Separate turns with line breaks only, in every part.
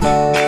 Bye.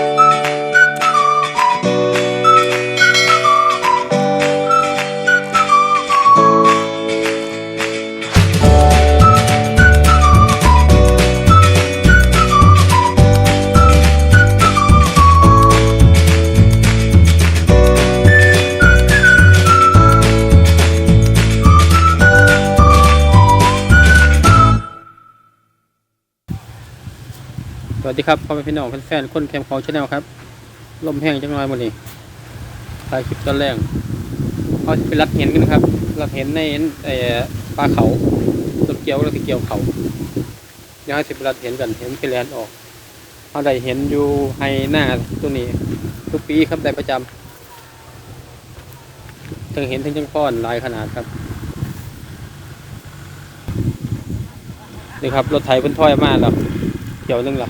สวัสดีครับพ่อแม่พี่น้องแฟนๆคนแคมป์ของชาแนลครับ ลมแห้งจังน้อยหมดนี่ถ่ายคลิปตอนแรกเอาไปรัดเห็นกันครับรัดเห็นในเอ่อปลาเขาต้นเกียวแล้วที่เกียวเขาเดี๋ยวให้สิบรัดเห็นกันเห็นไปแลนออกเอาได้เห็นอยู่ให้หน้าตัวนี้ ทุกปีครับได้ประจำถึงเห็นถึงจังป้อนลายขนาดครับนี่ครับรถไถเพิ่นถ้อยมาแล้วเกี่ยวหนึงแล้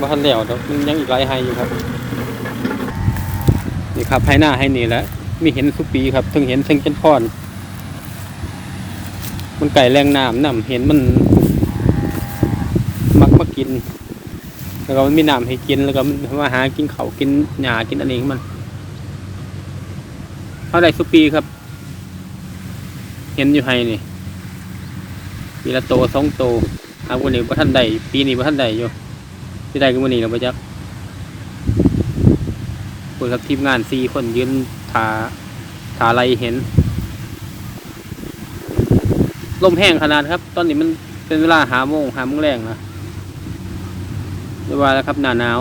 วมาทันแล้วเดี๋ยวมันยังอีกหลายไฮอยู่ครับ นี่ครับให้หน้าให้นี่แหล้วมีเห็นสุปีครับถึงเห็นเชิงจันพอน มันไก่แรงน้ำน้ำเห็นมัน มักมากิน แล้วก็มันมีน้ำให้กินแล้วก็มันมาหากินเขากินหญ้ากินอันนี้ของมันเท่าไรสุปีครับ เห็นอยู่ไฮนี่ปีละโตสองโตอาวันนี้ว่าท่านใดปีนี้ว่าท่านใดอยู่ ที่ใดก็วันนี้เราไปจักคนครับทีมงานสี่คนยืนถาถาอะไรเห็น ลมแห้งขนาดครับ ตอนนี้มันเป็นเวลาหาโมงหาโมงแรงนะเรียกว่าแล้วครับหนาหนาว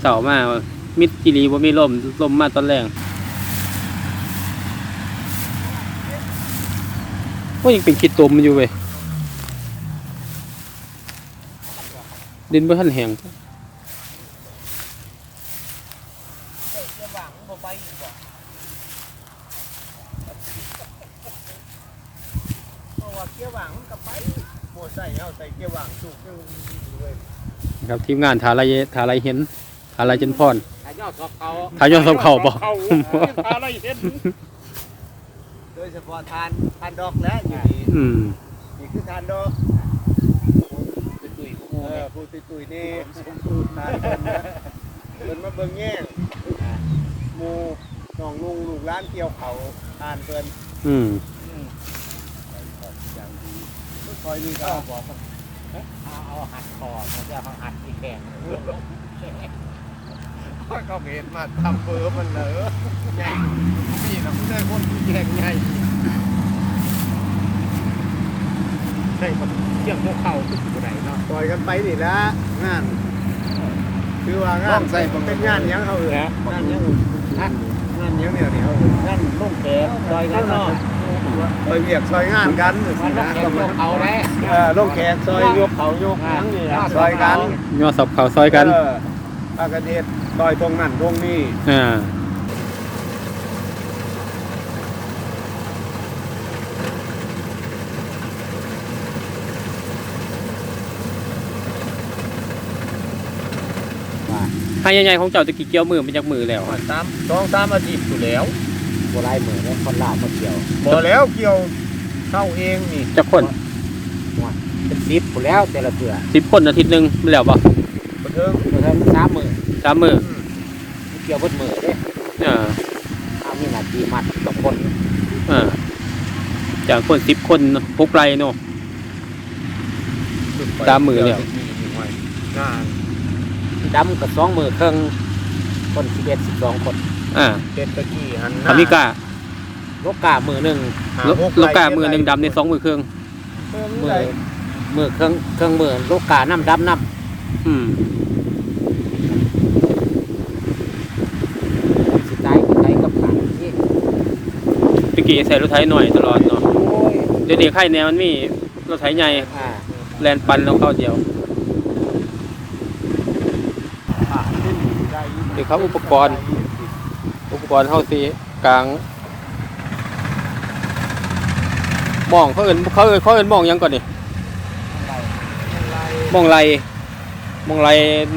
เสามามิดกิรีว่ามีลมลมมาตอนแรกก็ยังเป็นคิดตมอยู่เว้ย ดินบ่ทันแห้ง
เพราะว่าเกียวหวางมันก็ไปโมใส่เอาใส่เกียวหวางสูบเลย
ครับทีมงานถาอะไรถาอะไรเห็นถาอะไรจนพร
ถ่ายยอดกับเขา
ถ่ายยอดกับเขาบ่
ทานอะไรเห็นโดยเฉพาะทานทานดอกแล้วอยู่นี่
อืม
นี่คือทานดอก เออผู้ตุยตุยนี่ทานเพิ่นนะเพิ่นมาเบิ่งแย่งหมูน้องลุงลูกร้านเกี่ยวเขาทานเพิ่น
อืม
อย่างดีคอยนี่ก็บอกว่า
เอาเอาหัดคอมันจะเอาหัดที่แขน
เขาเห็นมาทำเบอร์มันเหรอใหญ่พี่เราไม่ได้คนที่แข่งใหญ่
ใช่มันเที่ยงพวกเขาคืออยู่ไหนเนาะ
ปล่อยกันไปนี่ละงาน คือว่างานเป็นงานยังเขาเอ่ยงานยังงานยังเนี่ยเนี่ยเขาเอ่ย
นั่นลูกแกซอยกันเนาะ
ไปเวียกซอยงานกัน
มันลูกแกพวกเขาแน่
เออลงแขกซอยยกเขายกยังนี่ล่ะซอยกัน
ย่อสับเขาซอยกัน
เอออากาเดชซอยตรงนั้นตรงนี้
อ่า ให้ใหญ่ๆของเจ้าตะกี้เกี่ยวมือเป็นจากมือแล้วอะ
สามสองสามอาทิตย์อยู่แล้ว
โบราณเหมือนเนี่ยคนลาวมาเกี่ยว
พอแล้วเกี่ยวเข้าเองนี่
จะคน
เป็นซิปหมดแล้วแต่ละเถื่อ
สิบคนอาทิตย์หนึ่งไม่แล้วปะ
บันเทิง
เพื่อนสามมือ
สามมือ
เกี่ยวบนมือเด้
อ่า
เอามีหน้าที่มัดกับคน
อ่าจากคนสิบคนพกไรเนาะตามมือแล้ว
งาน
ดำกับสองมือเครื่องคนสิบเอ็ดสิบสองคน
อ่า
เป็นตะกี้หันห
อเมริกา
ลูกกามือหนึ่ง
โลโลกามือหนึ่งดำในสองมือเครื่อง
มือมือเครื่องเครื่องมือลูกกาน้ำดำน้
อืมำ
สิตายตายกับขาที่
ตะกี้ใส่รถไถหน่อยตลอดเนาะ
โอ้ย
เดี๋ยวนี้ไข่แนวมันมีรถไถใหญ่
อ่า
แลนปันแล้วเข้าเดียว นี่ครับอุปกรณ์ อุปกรณ์เข้าสีกลางหมองเขาเอินเขาเอินเขาเอินหมองหยังก่อนนี่หมองไรหมองไร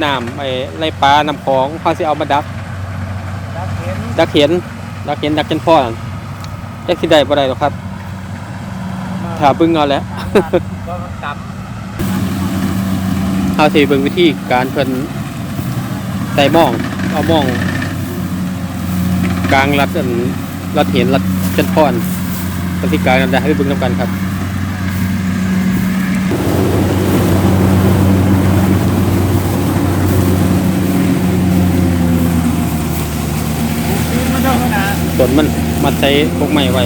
น้ำไอ้ไรปลาน้ำของเขาสิเอามาดักดักเห็นดักเห็นดักเจนพ่อนั่นจักสิได้บ่ได้หรอกครับถาเบิ่งเอาแหล้ว
ก็มันด
เอาสิเบิ่งวิธีการเพิ่นใส่หม่อง เอามอง กลางรัดอันรัดเห็นรัดจันพรปฏิการกันได้ให้ไปเบิ่งนํกันครับ
มันเท่านั้นะ
ส่วนมันมัดใส่พวกไม้ไว้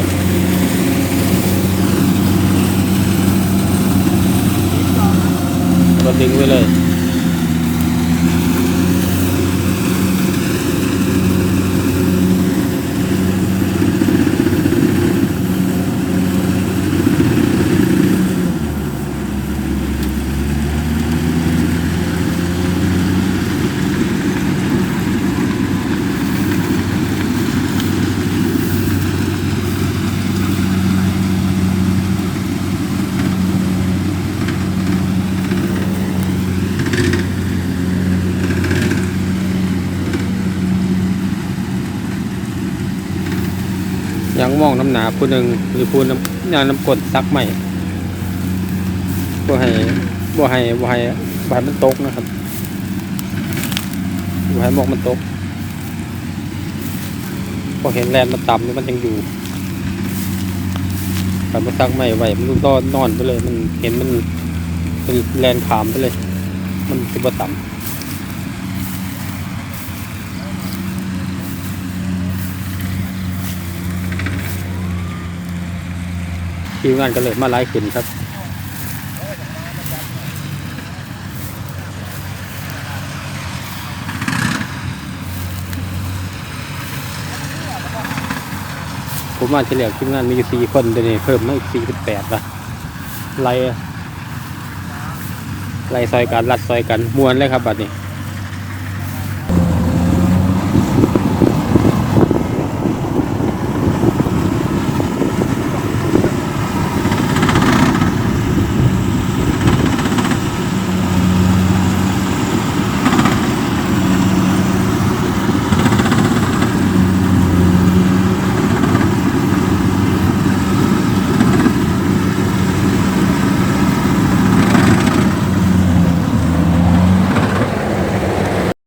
ก็ดึงไว้เลย ยังมองน้ำหนาผู้หนึ่งหรือผู้น้ำยางน้ำกดซักใหม่บ่ให้บ่ให้บ่ให้บ่ให้มันตกนะครับบ่ให้หมอกมันตกพอเห็นแลนมันต่ำนี่มันยังอยู่การมาซักใหม่ไว้มันก็นอนไปเลย มันเห็นมันเป็นแลนขามไปเลย มันจะบ่ต่ำ ทีมงานก็เลยมาไล่ขึ้นครับผมมาเฉลี่ยทีมงานมีอยู่สี่คนเดี๋ยวนี้เพิ่มมาอีกสี่สิบแปดละไล่ไล่ซอยกันรัดซอยกันมวนเลยครับบัดนี้